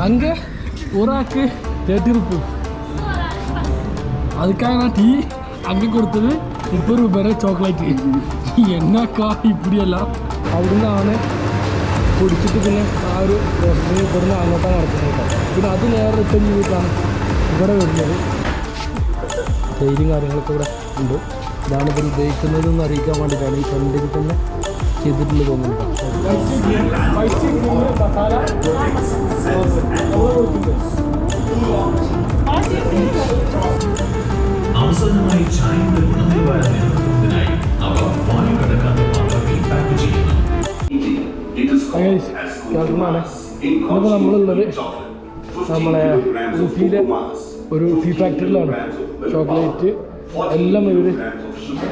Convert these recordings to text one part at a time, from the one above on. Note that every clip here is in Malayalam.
அங்கே ஒரு ஆக்கு தேர்ட்டி ருப்பி அதுக்காக நான் டீ அங்கே கொடுத்தது முப்பது ரூபாய் ചോക്ലേറ്റ് എന്നക്കാ ഇപ്പിടിയെല്ലാം അവിടുന്നാണ് കുടിച്ചിട്ട് പിന്നെ ആ ഒരു റെസ്റ്റോറൻറ്റ് ഇവിടുന്ന് അങ്ങോട്ടാണ് നടക്കുന്നത് കേട്ടോ പിന്നെ അത് നേരെ റിട്ടേൺ ചെയ്തിട്ടാണ് ഇവിടെ വരുന്നത് തൈരും കാര്യങ്ങളൊക്കെ ഇവിടെ ഉണ്ട് ഇതാണ് ഇവർ ഉപയോഗിക്കുന്നതെന്ന് അറിയിക്കാൻ വേണ്ടിയിട്ടാണ് ഈ ഫ്രണ്ടിൽ തന്നെ ചെയ്തിട്ടുള്ളത് തോന്നുന്നുണ്ട് അവസാനമായി ചായയുടെ ഗുണനിലവാരം നിലനിർത്തുന്നതിനായി അവ വായു കടക്കാത്ത പാത്രത്തിൽ പാക്ക് ചെയ്യുന്നു. കേൾക്കുന്നതാണ് ഇന്നിപ്പോൾ നമ്മളുള്ളത് നമ്മളെ ഊട്ടിയിലെ ഒരു ടീ ഫാക്ടറിയിലാണ് ചോക്ലേറ്റ് എല്ലാം ഇവർ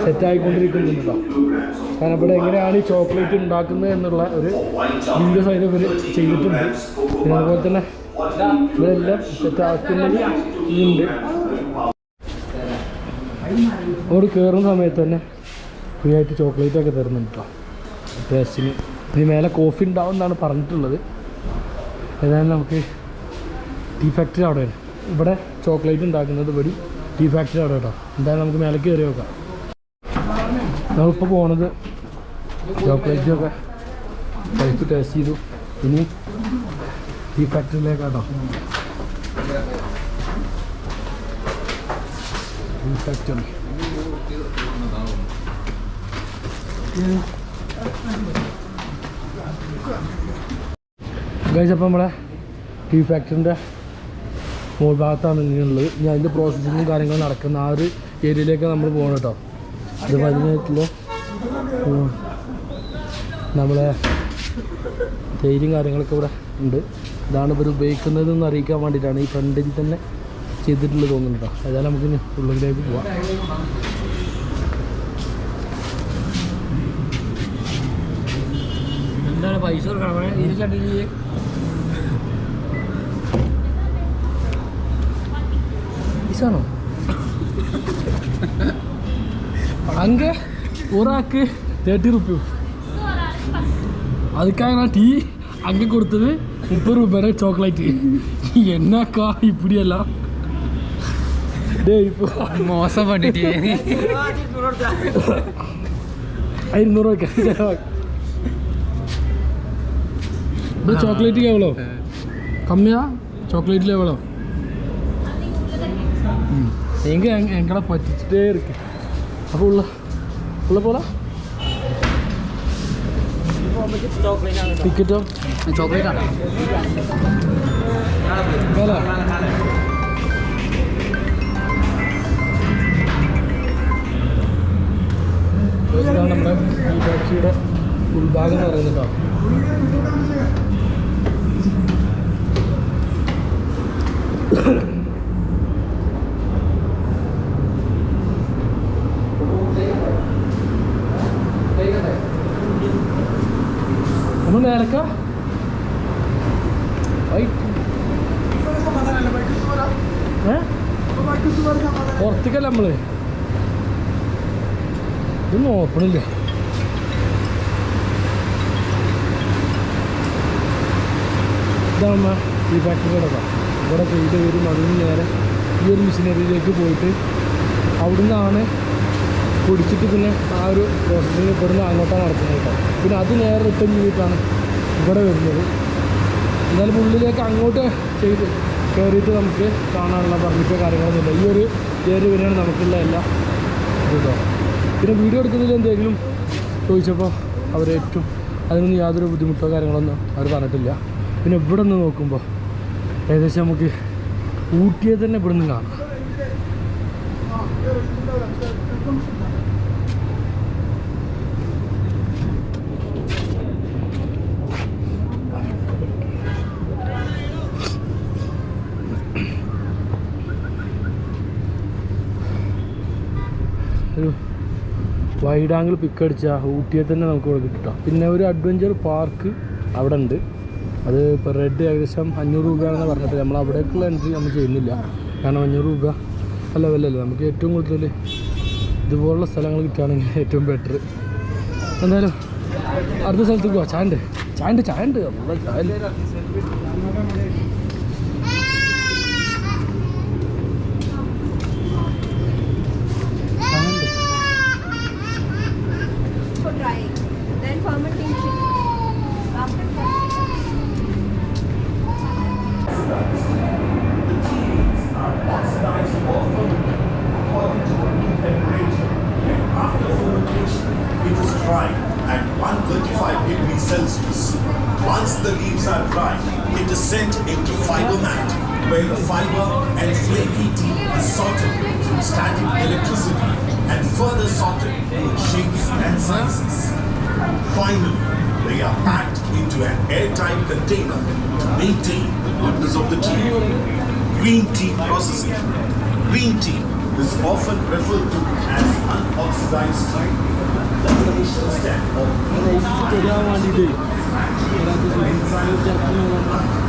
സെറ്റായിക്കൊണ്ടിരിക്കുന്നുണ്ട് കേട്ടോ കാരണം ഇവിടെ എങ്ങനെയാണ് ഈ ചോക്ലേറ്റ് ഉണ്ടാക്കുന്നത് എന്നുള്ള ഒരു വീഡിയോസ് അതിന് ഇവർ ചെയ്തിട്ടുണ്ട്. പിന്നെ അതുപോലെ തന്നെ ഇതെല്ലാം സെറ്റാക്കുന്നത് ഉണ്ട് അവർ കയറുന്ന സമയത്ത് തന്നെ ഫ്രീ ആയിട്ട് ചോക്ലേറ്റ് ഒക്കെ തരുന്നുണ്ട് കേട്ടോ ടേസ്റ്റിന് ഇനി മേലെ കോഫി ഉണ്ടാവും എന്നാണ് പറഞ്ഞിട്ടുള്ളത്. ഏതായാലും നമുക്ക് ടീ ഫാക്ടറി അവിടെയാണ് ഇവിടെ ചോക്ലേറ്റ് ഉണ്ടാക്കുന്നത് വഴി ടീ ഫാക്ടറി അവിടെ കേട്ടോ എന്തായാലും നമുക്ക് മേലേക്ക് കയറി നോക്കാം. നമ്മളിപ്പോൾ പോണത് ചോക്ലേറ്റൊക്കെ കഴിച്ച് ടേസ്റ്റ് ചെയ്തു. ഇനി ഈ ഫാക്ടറിയിലേക്കാട്ടോ ഈ ഫാക്ടറി കഴിച്ചപ്പോൾ നമ്മളെ ടീ ഫാക്ടറിന്റെ മുകൾ ഭാഗത്താണ് ഇങ്ങനെയുള്ളത് ഇനി അതിന്റെ പ്രോസസ്സിങ്ങും കാര്യങ്ങളും നടക്കുന്ന ആ ഒരു ഏരിയയിലേക്ക് നമ്മൾ പോകണം കേട്ടോ ഇത് പതിനായിട്ടില്ല നമ്മളെ തേയിലും കാര്യങ്ങളൊക്കെ ഇവിടെ ഉണ്ട്. ഇതാണ് ഇവർ ഉപയോഗിക്കുന്നതെന്ന് അറിയിക്കാൻ വേണ്ടിയിട്ടാണ് ഈ ഫ്രണ്ടിൽ തന്നെ ചെയ്തിട്ടുള്ളത് തോന്നുന്നുണ്ടോ കേട്ടോ. ഏതായാലും നമുക്ക് ഇനി ഉള്ളിലേക്ക് പോവാം. എന്താണ് പൈസ കൊടുക്കണം. പൈസ പൈസയാണോ அங்கே ஒரு ஆக்கு தேர்ட்டி ருப்பி அதுக்காக நான் டீ அங்கே கொடுத்தது முப்பது ரூபாய் ചോക്ലേറ്റ് എന്നക്കാ ഇപ്പിടിയെല്ലാം ഡേയ് ഇപ്പോൾ മോശം പണ്ടിട്ട് ഇരുന്നൂറ് രൂപ ഇത് ചോക്ലേറ്റ് എവ്വളോ കമ്മിയാ ചോക്ലേറ്റിൽ എവ്വളോ எங்க எங்க எங்கடா பச்சிட்டே അപ്പോൾ ഉള്ള ഉള്ള പോലെ ടിക്കറ്റോ ചോക്ലേറ്റ് ആണോ നമ്മുടെ ഈ ടാക്സിയുടെ ഉൾഭാഗം എന്ന് പറയുന്നത് കേട്ടോ ഓപ്പണില്ല? ഇതാണ് ഈ ഫാക്ടറി കിടക്കാം ഇവിടെ പോയിട്ട് വരും അതിന് നേരെ ഈ ഒരു മെഷീനറിയിലേക്ക് പോയിട്ട് അവിടുന്നാണ് പൊടിച്ചിട്ട് പിന്നെ ആ ഒരു പ്രോസസ്സിങ് ഇവിടുന്ന് അങ്ങോട്ടാണ് നടക്കുന്നത് കേട്ടോ. പിന്നെ അത് നേരെ റിട്ടേൺ ചെയ്തിട്ടാണ് ഇവിടെ വരുന്നത്. എന്നാലും ഉള്ളിലേക്ക് അങ്ങോട്ട് ചെയ്ത് കയറിയിട്ട് നമുക്ക് കാണാനുള്ള പറഞ്ഞിട്ട് കാര്യങ്ങളൊന്നുമില്ല. ഈ ഒരു ഏരിയ വരെയാണ് നമുക്കുള്ള എല്ലാം കേട്ടോ. പിന്നെ വീഡിയോ എടുക്കുന്നതിൽ എന്തെങ്കിലും ചോദിച്ചപ്പോൾ അവർ ഏറ്റവും അതിനൊന്നും യാതൊരു ബുദ്ധിമുട്ടോ കാര്യങ്ങളൊന്നും അവർ പറഞ്ഞിട്ടില്ല. പിന്നെ ഇവിടെ നിന്ന് നോക്കുമ്പോൾ ഏകദേശം നമുക്ക് ഊട്ടിയെ തന്നെ ഇവിടെ നിന്ന് കാണാം ഒരു വൈഡ് ആംഗിൾ പിക്ക് അടിച്ചാൽ ഊട്ടിയെ തന്നെ നമുക്ക് ഇവിടെ കിട്ടാം പിന്നെ ഒരു അഡ്വഞ്ചർ പാർക്ക് അവിടെ ഉണ്ട്. അത് ഇപ്പോൾ റെഡ് ഏകദേശം അഞ്ഞൂറ് രൂപയാണെന്ന് പറഞ്ഞിട്ട് നമ്മൾ അവിടേക്കുള്ള എൻട്രി നമ്മൾ ചെയ്യുന്നില്ല. കാരണം അഞ്ഞൂറ് രൂപ അല്ല വല്ലല്ലോ നമുക്ക് ഏറ്റവും കൂടുതൽ ഇതുപോലുള്ള സ്ഥലങ്ങൾ കിട്ടുകയാണെങ്കിൽ ഏറ്റവും ബെറ്റർ എന്തായാലും അടുത്ത സ്ഥലത്ത് പോവാം. ചായണ്ട് ചായണ്ട് ചായണ്ട് leaves. Once the leaves are dry, it is sent into fiber mat, where the fiber and flame heat is sorted through static electricity and further sorted in shapes and sizes. Finally, they are packed into an airtight container to maintain the goodness of the tea. Green tea processing. Green tea is often referred to as unoxidized tea Jangan mandi deh. Kita tuh sudah mencari jalan yang lain.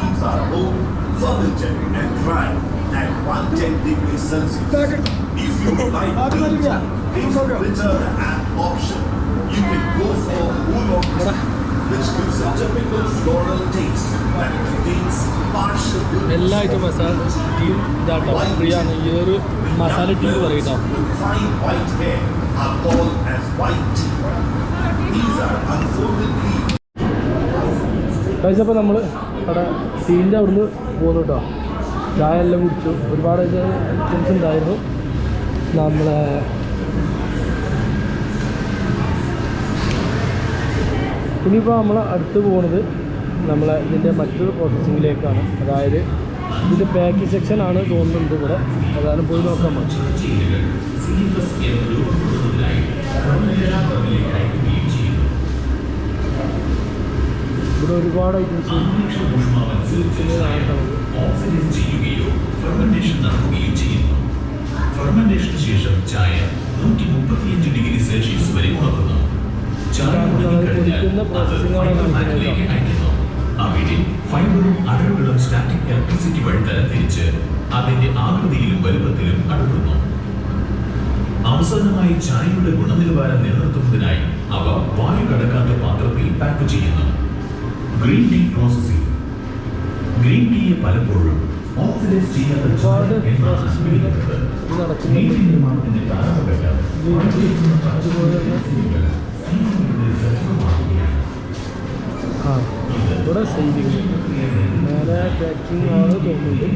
leaves are rolled, fermented and dried at 110 degrees Celsius. If you like tea, it's bitter and option. You can go for oolong tea, which gives a typical floral taste that contains partial എല്ലാ ഐറ്റം മസാല ടീ ഇതാട്ടോ ഫ്രീ ആണ് ഈ ഒരു മസാല ടീ പറയും കേട്ടോ with fine white hair are called as white tea. These are unfolded leaves. കഴിച്ചപ്പോൾ നമ്മൾ അവിടെ ടീന്റെ അവിടുന്ന് പോന്നു കേട്ടോ ചായ എല്ലാം കുടിച്ചു. ഒരുപാട് ഐറ്റംസ് ഉണ്ടായിരുന്നു. നമ്മളെ ഇനിയിപ്പോൾ നമ്മൾ അടുത്ത് പോകുന്നത് നമ്മളെ ഇതിന്റെ മറ്റൊരു പ്രോസസ്സിങ്ങിലേക്കാണ് അതായത് ഇതിന്റെ പാക്കിംഗ് സെക്ഷൻ ആണ് തോന്നുന്നുണ്ട് ഇവിടെ. അതാണ് പോയി നോക്കാൻ പറ്റും ഇവിടെ ഒരുപാട് ഐറ്റംസ് ശേഷം ചായ നൂറ്റി മുപ്പത്തിയഞ്ച് ഡിഗ്രി സെൽഷ്യസ് വരെ ചായ സ്റ്റാറ്റിക് ആകൃതിയിലും വലുപ്പത്തിലും അടുക്കുന്നു അവസാനമായി ചായയുടെ ഗുണനിലവാരം നിലനിർത്തുന്നതിനായി അവ വായു കടക്കാത്ത പാത്രത്തിൽ പാക്ക് ചെയ്യുന്നു. ഗ്രീൻ ടീ പ്രോസസ്സിംഗ് ഗ്രീൻ ടീയെ പലപ്പോഴും ഓക്സിഡൈസ് ചെയ്യാത്ത ചായ എന്നാണ് വിളിക്കുന്നത്. ഇത് നടക്കുന്നത് ഗ്രീൻ ടീ നിർമ്മാണത്തിന്റെ പ്രാരംഭഘട്ടം അതുപോലെ തന്നെ ആ ഇവിടെ സൈഡിങ് നേരെ പാക്കിംഗ് ആണ് തോന്നുന്നുണ്ട്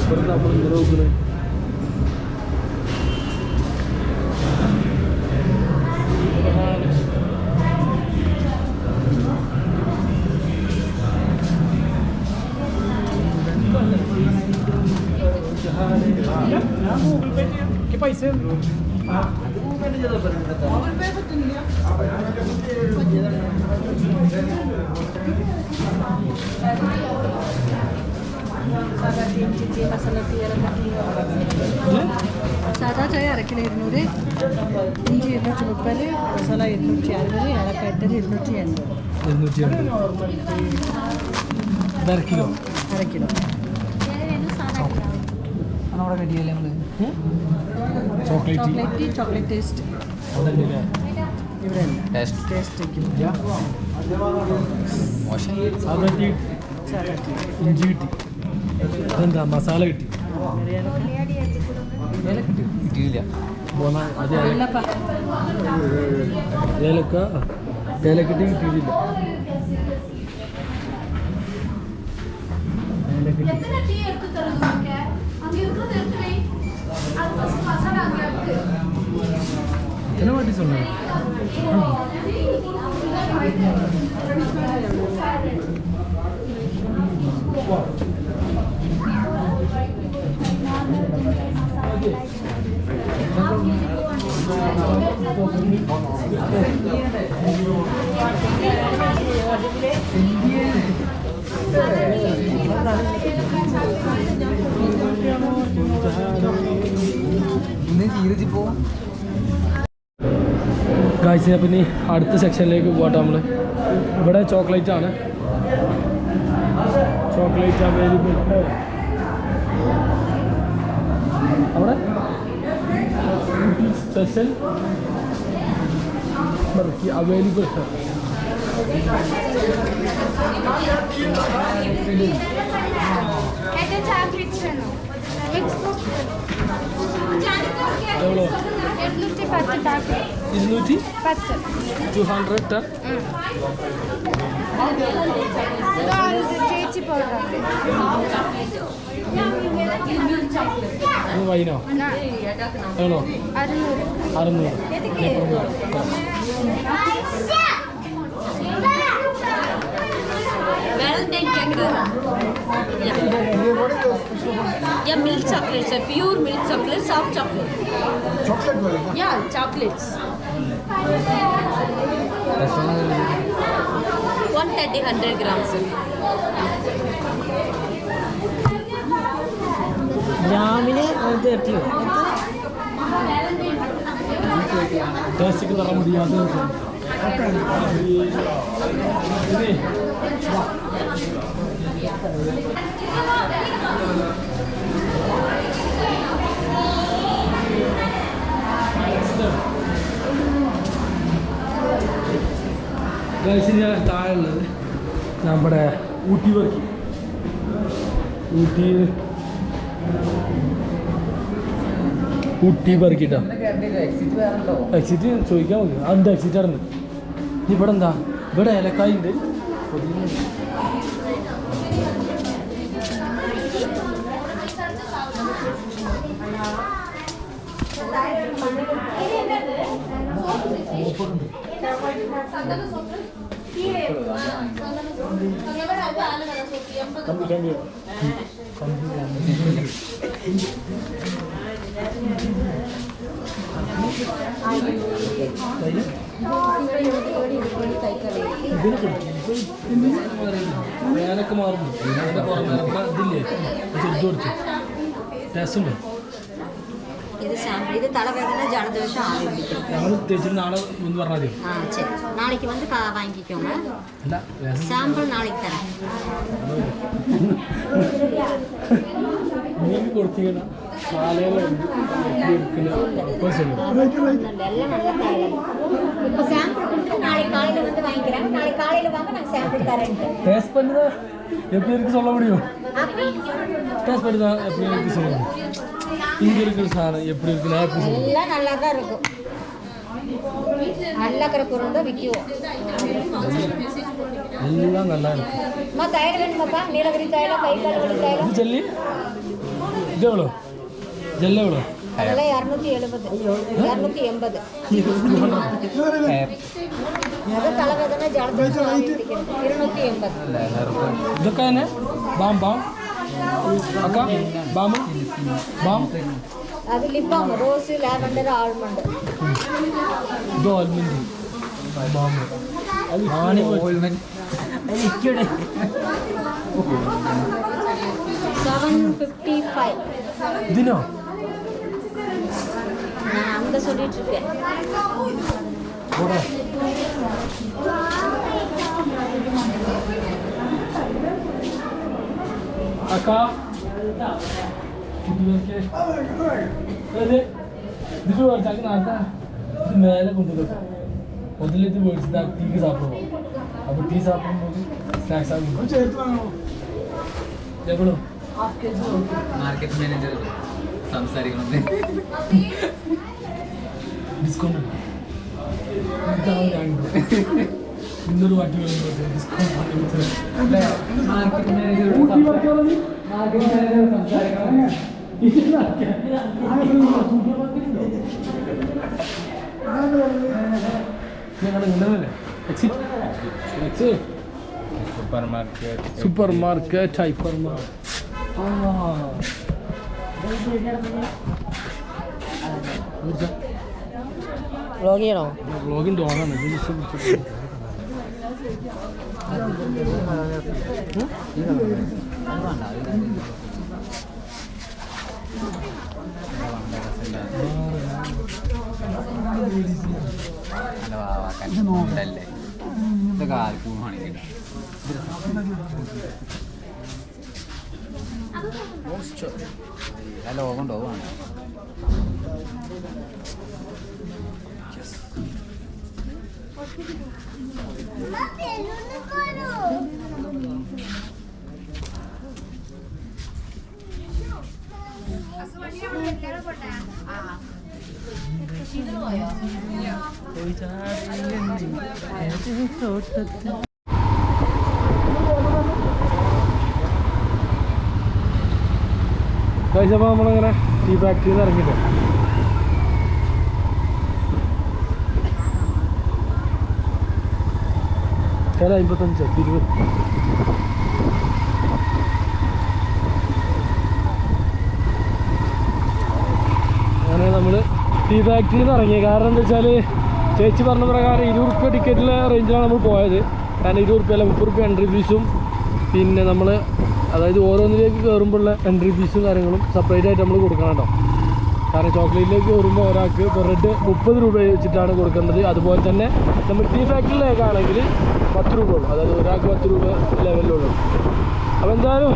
ഇവിടുന്ന് നമ്മൾ ഇങ്ങനെ നോക്കണേ സാധാ ചായ അരക്കിലോ ഇരുന്നൂറ് ഇഞ്ചി ഇരുന്നൂറ്റി മുപ്പത് മസാല ഇരുന്നൂറ്റി അറുപത് ഏലക്കായത്തരി ഇരുന്നൂറ്റി എൺപത്. അമ്പത് അര കിലോ. അര കിലോ. നമ്മുടെ കടിയല്ലേ നമ്മൾ? ചോക്ലേറ്റ് ചോക്ലേറ്റ് ടേസ്റ്റ് ഇവിടെ ടേസ്റ്റ് ഇഞ്ചി കിട്ടി. അതെന്താ? മസാല കിട്ടി. കിട്ടിയില്ല. ഏലക്ക. ഏലക്കട്ടി കിട്ടിയിട്ടില്ല. ഏലക്കട്ടി Kenapa disuruh? Thank you. ജീവിച്ചിപ്പോൾ ഗായ്സ് അപ്പം ഇനി അടുത്ത സെക്ഷനിലേക്ക് പോകട്ടെ നമ്മൾ ഇവിടെ ചോക്ലേറ്റ് ആണ്. ചോക്ലേറ്റ് അവൈലബിൾ അവിടെ? സ്പെഷ്യൽ ബർക്കി അവൈലബിൾ ചാക്ലേറ്റ്സ് ആണോ ഇരുന്നൂറ്റി ടു ഹൺഡ്രഡ് ടെൻ. വൈനോ? ആണോ? അറുന്നൂറ്. Health and yeah. yeah, milk chocolates, a pure milk chocolate, soft chocolate. Chocolate, right? Yeah, chocolates. One thirty hundred grams. ജാമിന് തേർട്ടി ടേസ്റ്റ് തരാൻ മുടിയാത്ത ഇതേ ഗൈസിന് താഴെ ഉള്ളത് നമ്മുടെ ഊട്ടി വർക്കി ഊട്ടി ഊട്ടി വർക്കിട്ടാ എക്സിറ്റ് ചോദിക്കാൻ മതി അതെന്താ എക്സിറ്റ് ആയിരുന്നു ഇവിടെ എന്താ? ഇവിടെ ഏലക്കായ ഉണ്ട്. ഞാനൊക്കെ മാറുന്നു അതിന്റെ പുറമെ ഇപ്പൊ ഇതില്ലേ ചെറുത് കൊടുത്തു ടേസ്റ്റ് ഉണ്ട് ഇത് சாம்பிள் இது தலைவேதனை ஜலதோஷம் ஆவி பிடிக்கும் ഞങ്ങൾ തേച്ചിട്ട് നാളെ ഒന്ന് പറഞ്ഞാൽ മതി ஆ சரி நாளைக்கு வந்து கா வாங்கிக்கோங்க അല്ല രസം சாம்பிள் நாளைக்கு தரேன் നീ കൊടുത്തിങ്ങനെ காலையில் எப்படி இருக்குன்னு அப்போ சொல்லுவோம் டேஸ்ட் பண்ணி தான் எப்படி இருக்கு சொல்ல முடியும்? டேஸ்ட் பண்ணி தான் எப்படி இருக்கு சொல்ல முடியும் இங்கே இருக்கிற சாணம் எப்படி இருக்கு நான் எப்படி நல்லா தான் இருக்கும். நல்லா இருக்கிற பொருள் விற்குவோம் எல்லாம் நல்லா இருக்கும். தயிர் வேணுமாப்பா? நீலகிரி தயில கை கால் வலி சொல்லி? இது எவ்வளோ ജെല്ല എവിടെ വില ഇരുന്നൂറ്റി എഴുപത്. ഇരുന്നൂറ്റി എൺപത്. തലവേദന ഇരുന്നൂറ്റി എൺപത്. ഇതൊക്കെ തന്നെ? Balm balm. അക്ക ബാം. ബാം ആൾമണ്ട് ഇത് ഓൽമണ്ട് ബാം. ആണ് ഓൽമണ്ട് സെവൻ ഫിഫ്റ്റി ഫൈവ്. ഇതിനോ? அவங்க சொல்லிட்டு இருக்கேன் அக்கா దిగు వచ్చాక నాక మేలకు ఉంటుంది వదిలేదు పోయి దాకా టీకి సాపడం అప్పుడు టీ సాపడం స్నాక్స్ సాపడం ఎప్పుడు మార్కెట్ మేనేజర్ സംസാരിക്കണം. ഡിസ്കൗണ്ട് ഇന്നൊരു exit super market super market hyper market vlog ചെയ്യണോ വ്ളോഗിന്റെ ഓണാണ്. ഇത് just പിടിച്ചിട്ട്. നല്ല വാവാക്കാൻ ഇതല്ലേ ഇതൊക്കെ ആർക്കും വേണമെങ്കിൽ ആ ലോകം ഉണ്ടോ വേണ്ട കഴിച്ചപ്പോൾ നമ്മളിങ്ങനെ ടീ ഫാക്ടറിയിൽ നിന്ന് ഇറങ്ങിയിട്ട് ചില അമ്പത്തഞ്ച് ഇരുപത്. അങ്ങനെ നമ്മൾ ടീ ഫാക്ടറിയിൽ നിന്ന് ഇറങ്ങി. കാരണം എന്താ വെച്ചാൽ ചേച്ചി പറഞ്ഞ പ്രകാരം ഇരുപത് റുപ്യ ടിക്കറ്റിലെ റേഞ്ചിലാണ് നമ്മൾ പോയത്. കാരണം ഇരുപത് റുപ്യ അല്ല മുപ്പത് റുപ്യ എൻട്രി ഫീസും പിന്നെ നമ്മൾ അതായത് ഓരോന്നിലേക്ക് കയറുമ്പോഴുള്ള എൻട്രി ഫീസും കാര്യങ്ങളും സെപ്പറേറ്റ് ആയിട്ട് നമ്മൾ കൊടുക്കണം കേട്ടോ. കാരണം ചോക്ലേറ്റിലേക്ക് കയറുമ്പോൾ ഒരാൾക്ക് പെർ ഹെഡ് മുപ്പത് രൂപ വെച്ചിട്ടാണ് കൊടുക്കേണ്ടത് അതുപോലെ തന്നെ നമ്മൾ ടീ ഫാക്ടറിയിലേക്കാണെങ്കിൽ പത്ത് രൂപ ഉള്ളൂ. അതായത് ഒരാൾക്ക് പത്ത് രൂപ ലെവലിലുള്ളൂ അപ്പോൾ എന്തായാലും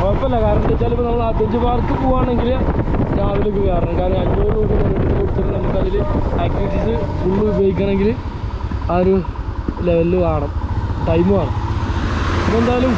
കുഴപ്പമില്ല. കാരണം എന്താ വെച്ചാൽ ഇപ്പോൾ നമ്മൾ അഡ്വഞ്ചർ പാർക്ക് പോവുകയാണെങ്കിൽ രാവിലെ കയറണം. കാരണം അഞ്ഞൂറ് രൂപ കൊടുത്തിട്ട് നമുക്കതിൽ ആക്ടിവിറ്റീസ് ഫുള്ള് ഉപയോഗിക്കണമെങ്കിൽ ആ ഒരു ലെവലിൽ വേണം. ടൈം വേണം. അപ്പോൾ എന്തായാലും